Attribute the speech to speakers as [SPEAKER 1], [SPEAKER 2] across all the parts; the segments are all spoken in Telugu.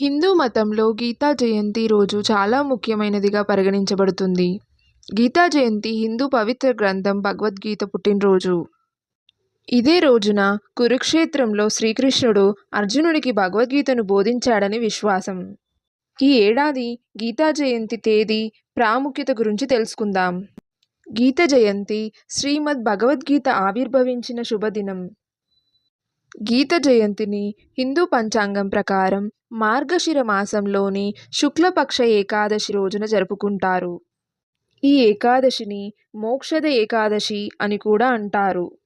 [SPEAKER 1] హిందూ మతంలో గీతా జయంతి రోజు చాలా ముఖ్యమైనదిగా పరిగణించబడుతుంది. గీతా జయంతి హిందూ పవిత్ర గ్రంథం భగవద్గీత పుట్టినరోజు. ఇదే రోజున కురుక్షేత్రంలో శ్రీకృష్ణుడు అర్జునుడికి భగవద్గీతను బోధించాడని విశ్వాసం. ఈ ఏడాది గీతా జయంతి తేదీ ప్రాముఖ్యత గురించి తెలుసుకుందాం. గీత జయంతి శ్రీమద్ భగవద్గీత ఆవిర్భవించిన శుభదినం. గీత జయంతిని హిందూ పంచాంగం ప్రకారం మార్గశిర మాసంలోని శుక్లపక్ష ఏకాదశి రోజున జరుపుకుంటారు. ఈ ఏకాదశిని మోక్షద ఏకాదశి అని కూడా అంటారు.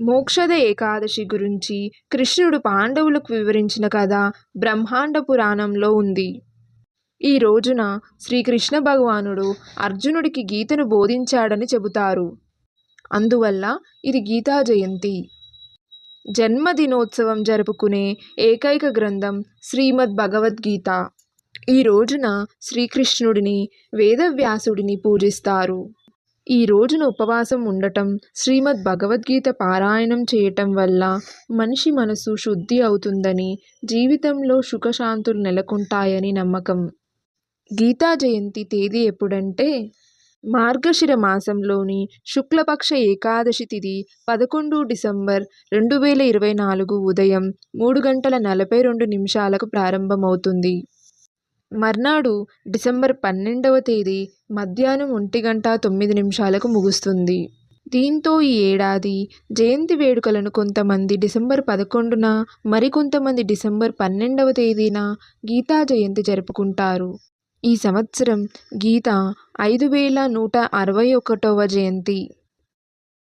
[SPEAKER 1] మోక్షద ఏకాదశి గురించి కృష్ణుడు పాండవులకు వివరించిన కథ బ్రహ్మాండ పురాణంలో ఉంది. ఈ రోజున శ్రీకృష్ణ భగవానుడు అర్జునుడికి గీతను బోధించాడని చెబుతారు. అందువల్ల ఇది గీతా జయంతి. జన్మదినోత్సవం జరుపుకునే ఏకైక గ్రంథం శ్రీమద్ భగవద్గీత. ఈ రోజున శ్రీకృష్ణుడిని వేదవ్యాసుడిని పూజిస్తారు. ఈ రోజున ఉపవాసం ఉండటం శ్రీమద్ భగవద్గీత పారాయణం చేయటం వల్ల మనిషి మనసు శుద్ధి అవుతుందని జీవితంలో సుఖశాంతులు నెలకొంటాయని నమ్మకం. గీతా జయంతి తేదీ ఎప్పుడంటే మార్గశిర మాసంలోని శుక్లపక్ష ఏకాదశి తిథి పదకొండు డిసెంబర్ రెండు వేల ఇరవై నాలుగు ఉదయం మూడు గంటల నలభై రెండు నిమిషాలకు ప్రారంభమవుతుంది. మర్నాడు డిసెంబర్ పన్నెండవ తేదీ మధ్యాహ్నం ఒంటి గంట తొమ్మిది నిమిషాలకు ముగుస్తుంది. దీంతో ఈ ఏడాది జయంతి వేడుకలను కొంతమంది డిసెంబర్ పదకొండున మరికొంతమంది డిసెంబర్ పన్నెండవ తేదీన గీతా జయంతి జరుపుకుంటారు. ఈ సంవత్సరం గీత ఐదు వేల నూట అరవై ఒకటవ జయంతి.